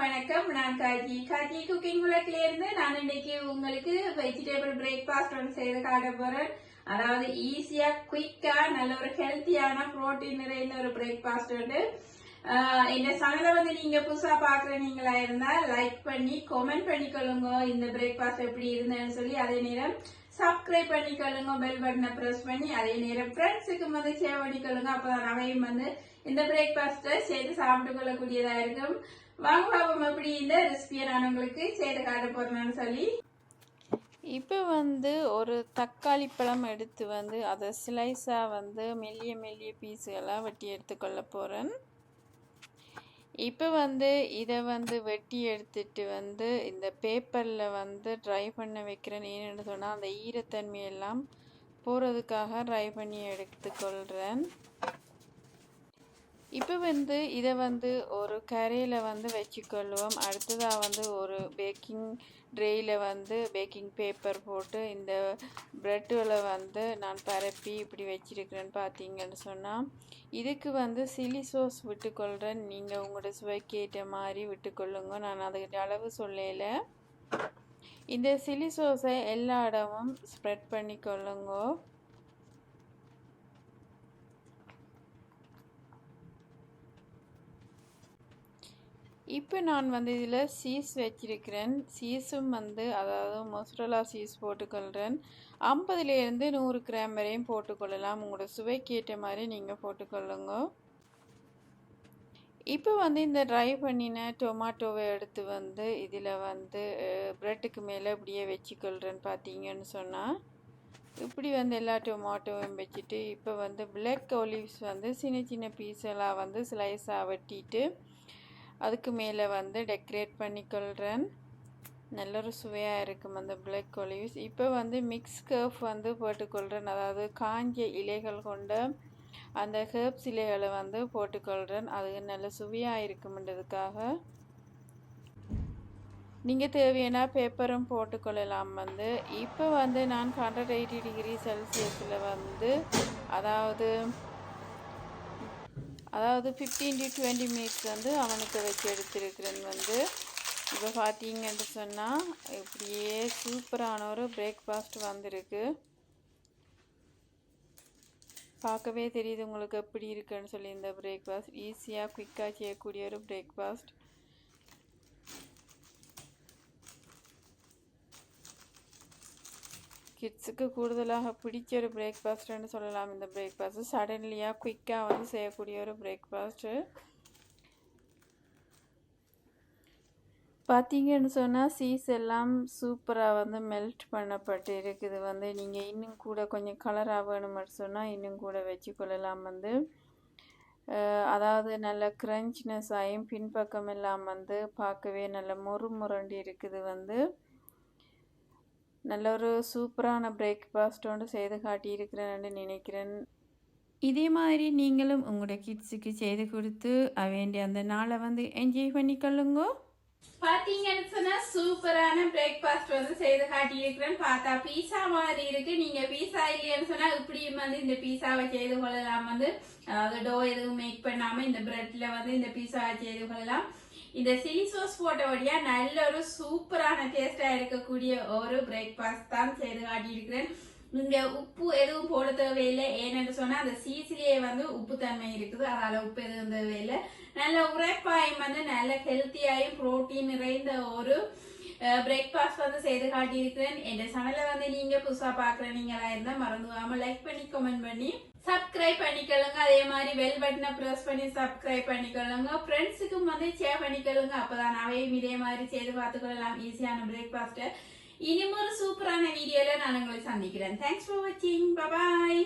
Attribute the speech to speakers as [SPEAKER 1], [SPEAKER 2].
[SPEAKER 1] வணக்கம். நான் காஜி காஜி குக்கிங் உலகில இருந்து நான் இன்னைக்கு உங்களுக்கு வெஜிடபிள் பிரேக்ஃபாஸ்ட் ஒன்று செய்து காட்ட போறேன். அதாவது ஈஸியா குயிக்கா நல்ல ஒரு ஹெல்த்தியான புரோட்டீன் நிறைந்த ஒரு பிரேக்ஃபாஸ்ட் உண்டு. இந்த சேனலை வந்து நீங்க புதுசா பாக்குற நீங்களா இருந்தா லைக் பண்ணி கமெண்ட் பண்ணிக்கொள்ளுங்க. இந்த பிரேக்ஃபாஸ்ட் எப்படி இருந்தேன்னு சொல்லி அதே நேரம் சப்ஸ்கிரைப் பண்ணிக்கொள்ளுங்க பெல் பட்டனை பிரஸ் பண்ணி அதே நேரம் ஃப்ரெண்ட்ஸுக்கு வந்து ஷேர் பண்ணிக்கொள்ளுங்க. அப்பதான் அவையும் வந்து இந்த பிரேக்ஃபாஸ்ட்டை செய்து சாப்பிட்டு கொள்ளக்கூடியதா இருக்கும். வாங்க பாப்போம் எப்படி இந்த ரெசிபியை நான் உங்களுக்கு செய்து காட்ட போறேன்னு சொல்லி.
[SPEAKER 2] இப்போ வந்து ஒரு தக்காளி பழம் எடுத்து வந்து அதை ஸ்லைஸாக வந்து மெல்லிய மெல்லிய பீஸுகளாக வெட்டி எடுத்துக்கொள்ள போகிறேன் இப்போ வந்து இதை வந்து வெட்டி எடுத்துட்டு வந்து இந்த பேப்பரில் வந்து ட்ரை பண்ண வைக்கிறேன் ஏன்னு சொன்னால் அந்த ஈரத்தன்மையெல்லாம் போகிறதுக்காக ட்ரை பண்ணி எடுத்துக்கொள்கிறேன் இப்போ வந்து இதை வந்து ஒரு கரையில் வந்து வச்சுக்கொள்வோம். அடுத்ததாக வந்து ஒரு பேக்கிங் ட்ரேயில் வந்து பேக்கிங் பேப்பர் போட்டு இந்த ப்ரெட்டுகளை வந்து நான் பரப்பி இப்படி வச்சிருக்கிறேன்னு பார்த்தீங்கன்னு சொன்னால் இதுக்கு வந்து சில்லி சோஸ் விட்டுக்கொள்கிறேன் நீங்கள் உங்களோட சுவைக்கு ஏற்ற மாதிரி விட்டுக்கொள்ளுங்க. நான் அதுக்கு அளவு சொல்லல. இந்த சில்லி சோஸை எல்லா இடமும் ஸ்ப்ரெட் பண்ணிக்கொள்ளுங்க. இப்போ நான் வந்து இதில் சீஸ் வச்சிருக்கிறேன். சீஸும் வந்து அதாவது மொசரலா சீஸ் போட்டுக்கொள்கிறேன் ஐம்பதுலேருந்து நூறு கிராம் வரையும் போட்டுக்கொள்ளலாம். உங்களோட சுவைக்கு ஏற்ற மாதிரி நீங்கள் போட்டுக்கொள்ளுங்க. இப்போ வந்து இந்த ட்ரை பண்ணின டொமாட்டோவை எடுத்து வந்து இதில் வந்து ப்ரெட்டுக்கு மேலே இப்படியே வச்சுக்கொள்கிறேன்னு பார்த்தீங்கன்னு சொன்னால் இப்படி வந்து எல்லா டொமாட்டோவும் வச்சுட்டு இப்போ வந்து பிளாக் ஒலிவ்ஸ் வந்து சின்ன சின்ன பீஸெல்லாம் வந்து ஸ்லைஸாக வெட்டிட்டு அதுக்கு மேலே வந்து டெக்கரேட் பண்ணிக்கொள்கிறேன் நல்ல ஒரு சுவையாக இருக்கும் அந்த பிளாக் ஒலிவ்ஸ் இப்போ வந்து மிக்ஸ் கர்ஃப் வந்து போட்டுக்கொள்கிறேன் அதாவது காஞ்ச இலைகள் கொண்ட அந்த ஹேர்ப்ஸ் இலைகளை வந்து போட்டுக்கொள்கிறேன் அது நல்ல சுவையாக இருக்கும்ன்றதுக்காக. நீங்கள் தேவையான பேப்பரும் போட்டுக்கொள்ளலாம் வந்து. இப்போ வந்து நான் ஹண்ட்ரட் எயிட்டி டிகிரி செல்சியஸில் வந்து அதாவது அதாவது ஃபிஃப்டீன் டு டுவெண்ட்டி மினிட்ஸ் வந்து அவனுக்கு வச்சு எடுத்திருக்கிறேன் வந்து. இப்போ பார்த்தீங்கன்னு சொன்னால் இப்படியே சூப்பரான ஒரு பிரேக்ஃபாஸ்ட் வந்திருக்கு. பார்க்கவே தெரியுது உங்களுக்கு எப்படி இருக்குன்னு சொல்லி இந்த பிரேக்ஃபாஸ்ட் ஈஸியாக குயிக்காக செய்யக்கூடிய ஒரு பிரேக்ஃபாஸ்ட் கிட்ஸுக்கு கூடுதலாக பிடிச்ச ஒரு பிரேக்ஃபாஸ்ட்டுன்னு சொல்லலாம். இந்த பிரேக்ஃபாஸ்ட்டு சடன்லியாக குயிக்காக வந்து செய்யக்கூடிய ஒரு பிரேக்ஃபாஸ்ட்டு பார்த்தீங்கன்னு சொன்னால் சீஸ் எல்லாம் சூப்பராக வந்து மெல்ட் பண்ணப்பட்டு இருக்குது வந்து நீங்கள் இன்னும் கூட கொஞ்சம் கலராக வேணும்னு சொன்னால் இன்னும் கூட வச்சுக்கொள்ளலாம். வந்து அதாவது நல்ல க்ரன்ச்னஸ் ஆகியும் பின்பக்கம் எல்லாம் வந்து பார்க்கவே நல்ல மொறு முரண்டி இருக்குது. வந்து நல்ல ஒரு சூப்பரான பிரேக்ஃபாஸ்ட் ஒன்று செய்து காட்டியிருக்கிறேன்னு நினைக்கிறேன். இதே மாதிரி நீங்களும் உங்களோட கிட்ஸுக்கு செய்து கொடுத்து வேண்டிய அந்த நாளை வந்து என்ஜாய் பண்ணிக்கொள்ளுங்க
[SPEAKER 1] பார்த்தீங்கன்னு சொன்னால் சூப்பரான பிரேக்ஃபாஸ்ட் வந்து செய்து காட்டியிருக்கிறேன். பார்த்தா பீஸா மாதிரி இருக்கு. நீங்கள் பீஸா இல்லையான்னு சொன்னால் இப்படியும் வந்து இந்த பீஸாவை செய்து கொள்ளலாம் வந்து. அதாவது டோ எதுவும் மேக் பண்ணாமல் இந்த பிரெட்டில் வந்து இந்த பீஸாவை செய்து கொள்ளலாம். இந்த சில்லி சோஸ் போட்டபடியா நல்ல ஒரு சூப்பரான டேஸ்டா இருக்கக்கூடிய ஒரு பிரேக்ஃபாஸ்ட் தான் செய்து காட்டியிருக்கிறேன். இங்க உப்பு எதுவும் போட தேவையில்லை. ஏன்னு சொன்னா அந்த சீசிலேயே வந்து உப்பு தன்மை இருக்குது. அதால உப்பு எதுவும் தேவையில்லை. நல்ல உரைப்பாயும் வந்து நல்ல ஹெல்த்தியாயும் புரோட்டீன் நிறைந்த ஒரு பிரேக்ஃபாஸ்ட் வந்து செய்து காட்டியிருக்கிறேன் என் சேனலை வந்து நீங்க புதுசா பாக்குற நீங்களா இருந்தா மறந்துவாம லைக் பண்ணி கமெண்ட் பண்ணி சப்ஸ்கிரைப் பண்ணிக்கொள்ளுங்க அதே மாதிரி பெல் பட்டனை ப்ரெஸ் பண்ணி சப்ஸ்கிரைப் பண்ணிக்கொள்ளுங்க ஃப்ரெண்ட்ஸுக்கும் வந்து ஷேர் பண்ணிக்கொள்ளுங்க அப்பதான் அவையும் இதே மாதிரி செய்து பார்த்துக்கொள்ளலாம் ஈஸியான பிரேக்ஃபாஸ்ட்டை இனிமொரு சூப்பரான வீடியோல நான் உங்களை சந்திக்கிறேன் தேங்க்ஸ் ஃபார் வாட்சிங் பபாய்